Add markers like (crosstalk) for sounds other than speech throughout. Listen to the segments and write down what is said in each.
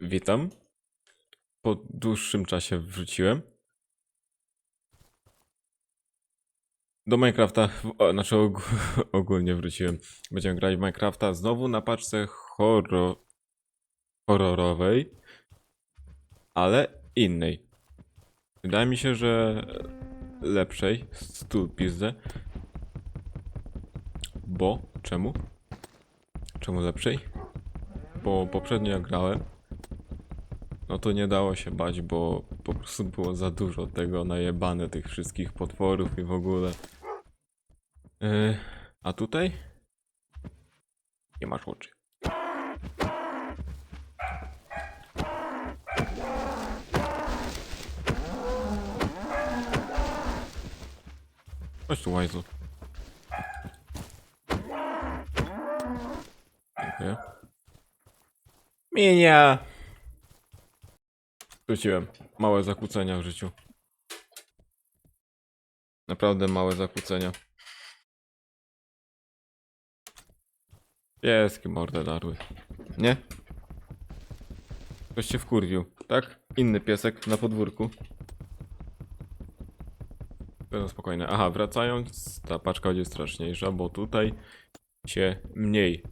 witam. Po dłuższym czasie wróciłem. Do Minecrafta, znaczy og (laughs) ogólnie wróciłem. Będziemy grać w Minecrafta znowu na paczce horror horrorowej, ale innej. Wydaje mi się, że lepszej. Stół pizdę. Bo, czemu? Czemu lepszej? Bo poprzednio grałem, no to nie dało się bać, bo po prostu było za dużo tego najebane, tych wszystkich potworów i w ogóle. Yy, a tutaj? Nie masz oczy. Chodź tu, Łajzu. Dziękuję. Minia! Wróciłem. Małe zakłócenia w życiu. Naprawdę małe zakłócenia. Pieski mordę darły. Nie? Ktoś się wkurwił, tak? Inny piesek na podwórku. No spokojne. Aha, wracając, ta paczka będzie straszniejsza, bo tutaj się mniej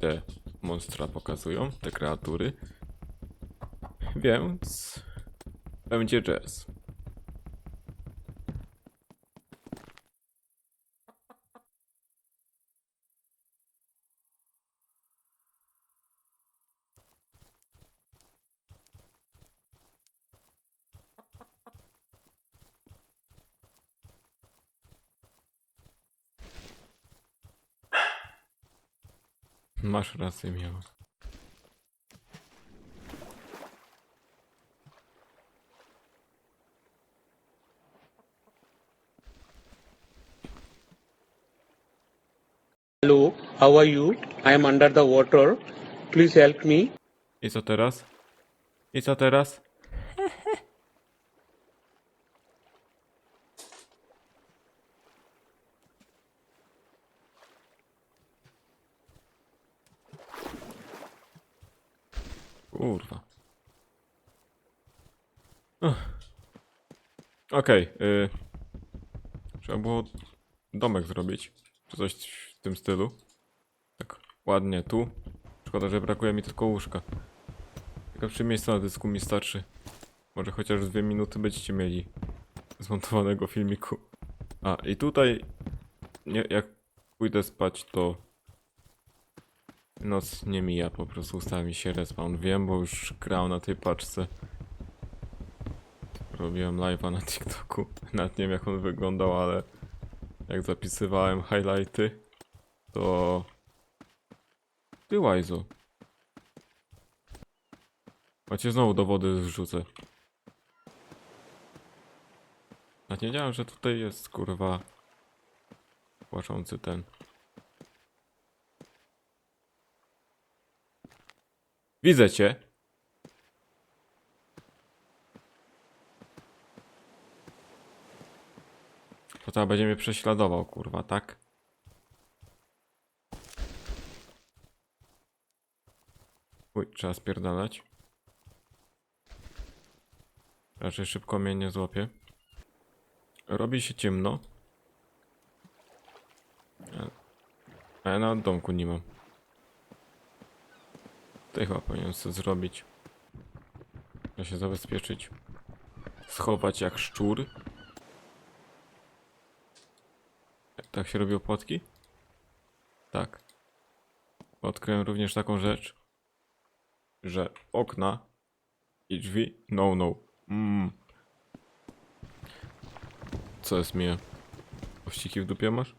te monstra pokazują, te kreatury. Więc będzie jazz. Masz rację, miała. How are you? I am under the water. Please help me. I co teraz? I co teraz? Kurwa. Ugh. Okej, y... Trzeba było domek zrobić. Czy coś w tym stylu. Ładnie tu. Szkoda, że brakuje mi tylko łóżka. Tylko trzy miejsca na dysku mi starczy. Może chociaż dwie minuty będziecie mieli zmontowanego filmiku. A i tutaj nie, jak pójdę spać to noc nie mija, po prostu ustawi się respawn. Wiem, bo już grał na tej paczce. Robiłem live'a na TikToku. (laughs) Nawet nie wiem jak on wyglądał, ale jak zapisywałem highlighty, to... Ty łajzo. Macie znowu do wody zrzucę. A nie wiedziałem, że tutaj jest kurwa płaczący ten. Widzę cię. To teraz będzie mnie prześladował, kurwa, tak? Trzeba spierdalać. Raczej szybko mnie nie złapie. Robi się ciemno. A- ja na domku nie mam. Tutaj chyba powinienem sobie zrobić. Ja się zabezpieczyć. Schować jak szczur. Tak się robi opłatki? Tak. Odkryłem również taką rzecz, że okna i drzwi no no. Mm. Co jest mnie? Ościki w dupie masz?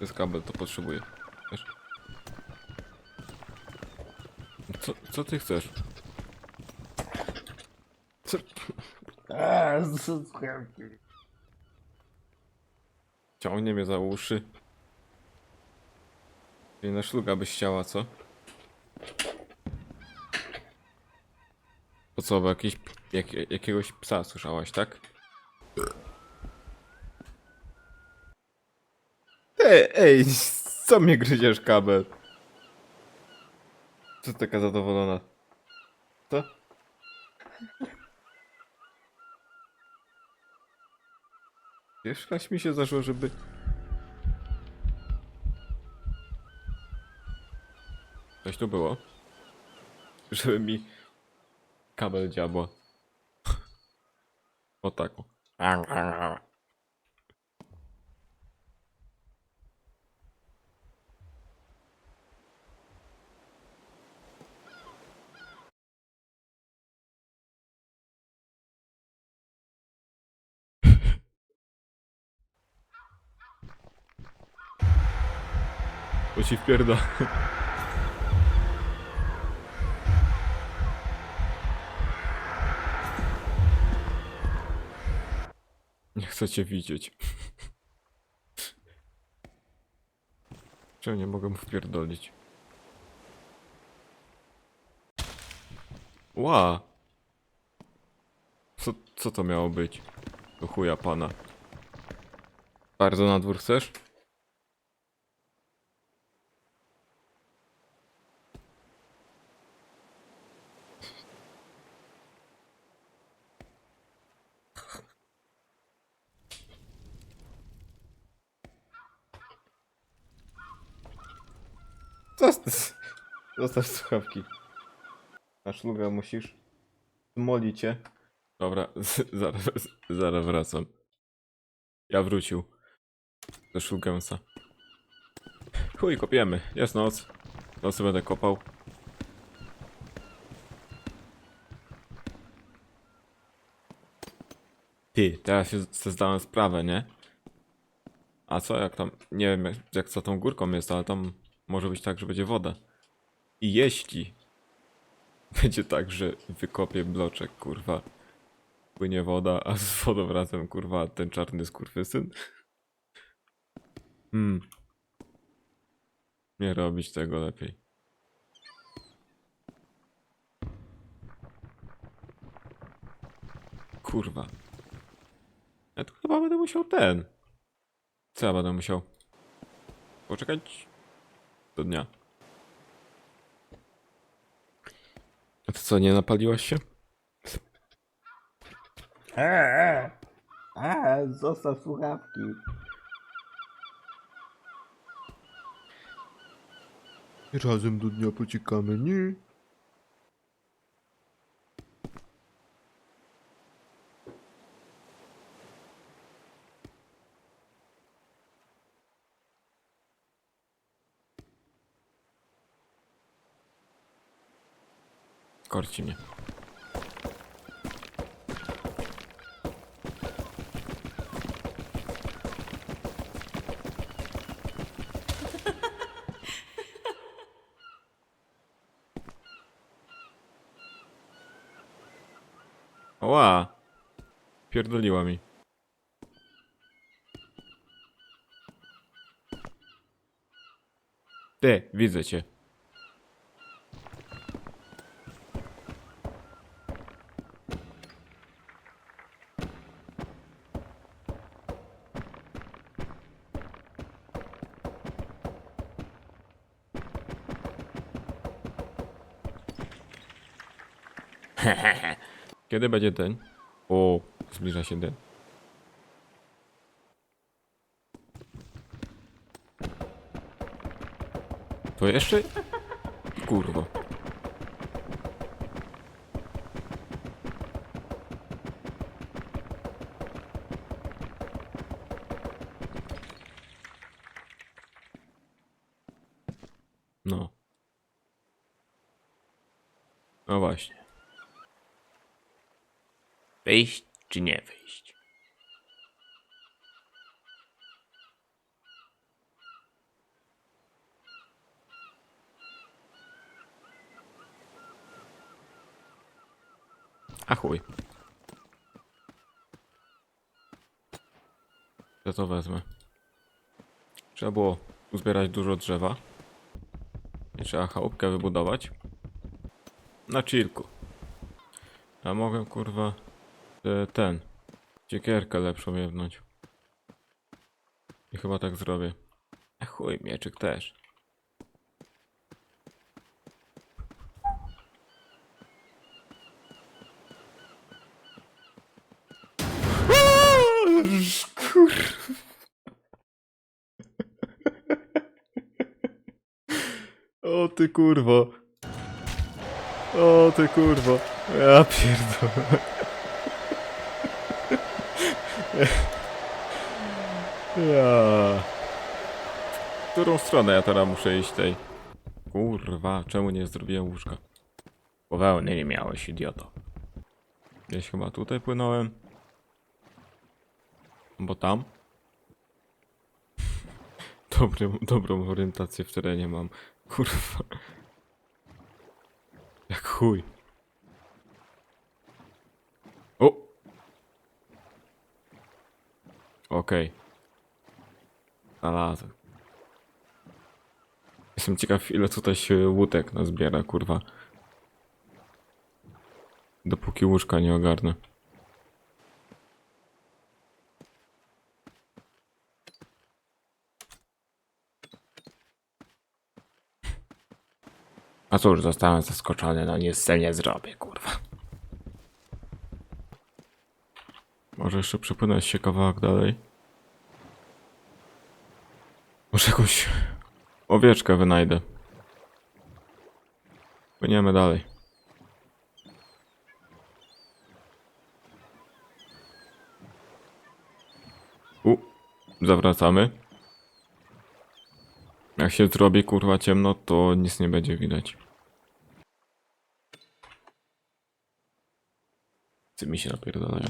Jest kabel, to potrzebuję. Wiesz? Co, co ty chcesz? Co? (laughs) Ciągnie mnie za uszy. I na szluga byś chciała, co? Po co, bo jakiś, jak, jakiegoś psa słyszałaś, tak? Ej, ej, co mnie gryziesz kabel? Co taka zadowolona? Co? Jeszcze raz mi się zdarzyło, żeby... Coś tu było. Żeby mi kabel dziabła. O tak. O. Bo ci wpierda. Nie chcę cię widzieć. Czemu nie mogę mu wpierdolić? Ła! Co, co to miało być? Do chuja pana. Bardzo na dwór chcesz? Zostaw, słuchawki. Na szluga musisz. Moli cię. Dobra, (laughs) zaraz, zaraz wracam. Ja wrócił. Ze szlugensa. Chuj, kopiemy. Jest noc. Nocy będę kopał. Ty, teraz się zdałem sprawę, nie? A co jak tam, nie wiem jak, jak co tą górką jest, ale tam może być tak, że będzie woda. I jeśli (laughs) będzie tak, że wykopię bloczek, kurwa, płynie woda, a z wodą razem, kurwa, ten czarny skurwysyn. Hmm. Nie robić tego lepiej. Kurwa. Ja tu chyba będę musiał ten. Co ja będę musiał? Poczekać do dnia. A to co, nie napaliłaś się? Eee, eee, zostaw słuchawki. Razem do dnia pociekamy, nie? Korci mnie. Ła! Pierdoliła mi. Ty, widzę cię. Kiedy będzie ten? O, zbliża się den. To jeszcze? Kurwa. No. No właśnie. Wyjść czy nie wyjść? A chuj. Ja to wezmę. Trzeba było uzbierać dużo drzewa. I trzeba chałupkę wybudować. Na chillku. Ja mogę kurwa e, ten. Ciekierkę lepszą jebnąć. I chyba tak zrobię. A chuj, mieczyk też. (laughs) O ty kurwo. O ty kurwo. Ja pierdolę. Ja. W którą stronę ja teraz muszę iść tej? Kurwa, czemu nie zrobiłem łóżka? Powełny nie miałeś, idioto. Gdzieś chyba tutaj płynąłem. Bo tam? (laughs) Dobrą, dobrą orientację w terenie mam. Kurwa. Jak chuj. Okej. Znalazłem. Jestem ciekaw, ile tutaj się łódek nazbiera, kurwa. Dopóki łóżka nie ogarnę. A cóż, zostałem zaskoczony, no nic tym nie zrobię, kurwa. Może jeszcze przepłynąć się kawałek dalej? Może jakąś owieczkę wynajdę. Płyniemy dalej. U, zawracamy. Jak się zrobi kurwa ciemno, to nic nie będzie widać. Ty mi się napierdalają.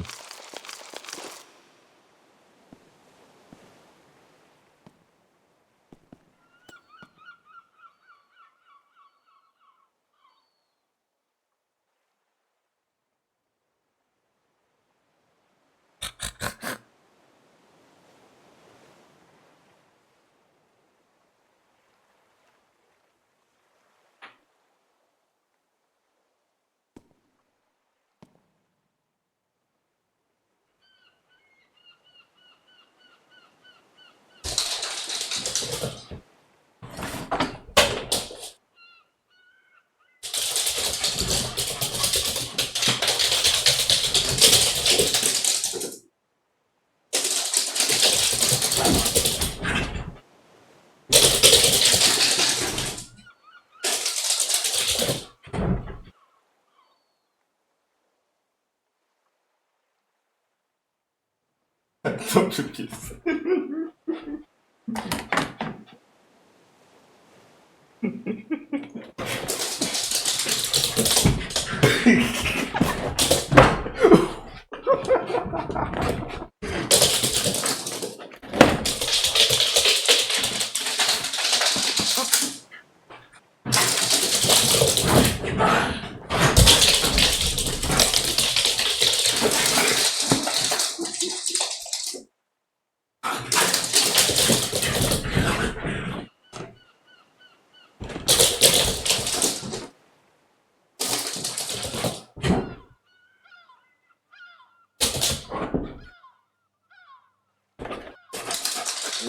(laughs) Dobry pies.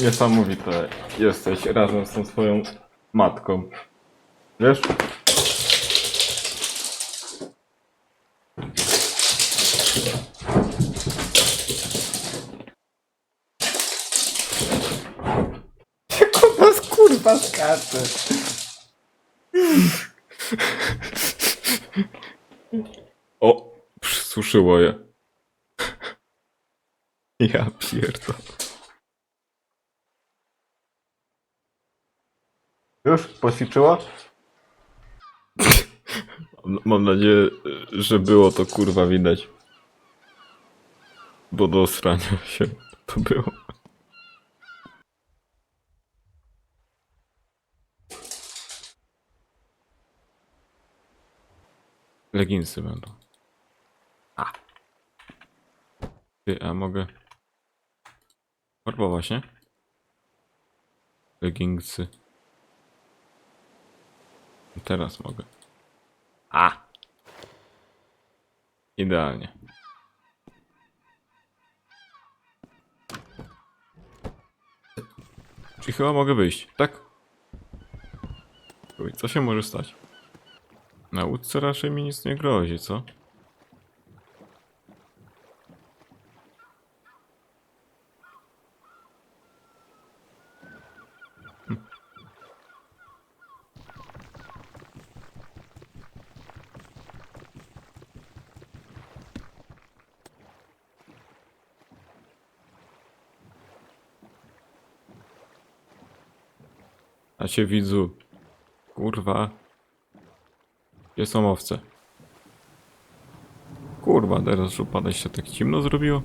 Niesamowite jesteś razem z tą swoją matką. Wiesz? Nas kurwa skacze. O, przysuszyło je. Ja pierdolę. Już? Poćwiczyło? Mam- nadzieję, że było to kurwa widać. Bo do srania się to było. Leginsy będą. A. Ty, a mogę... Farbować, nie? Leginsy. Teraz mogę. A! Idealnie. Czyli chyba mogę wyjść, tak? Uj, co się może stać? Na łódce raczej mi nic nie grozi, co? A cię widzu. Kurwa. Gdzie są owce? Kurwa, teraz upadać się tak ciemno zrobiło.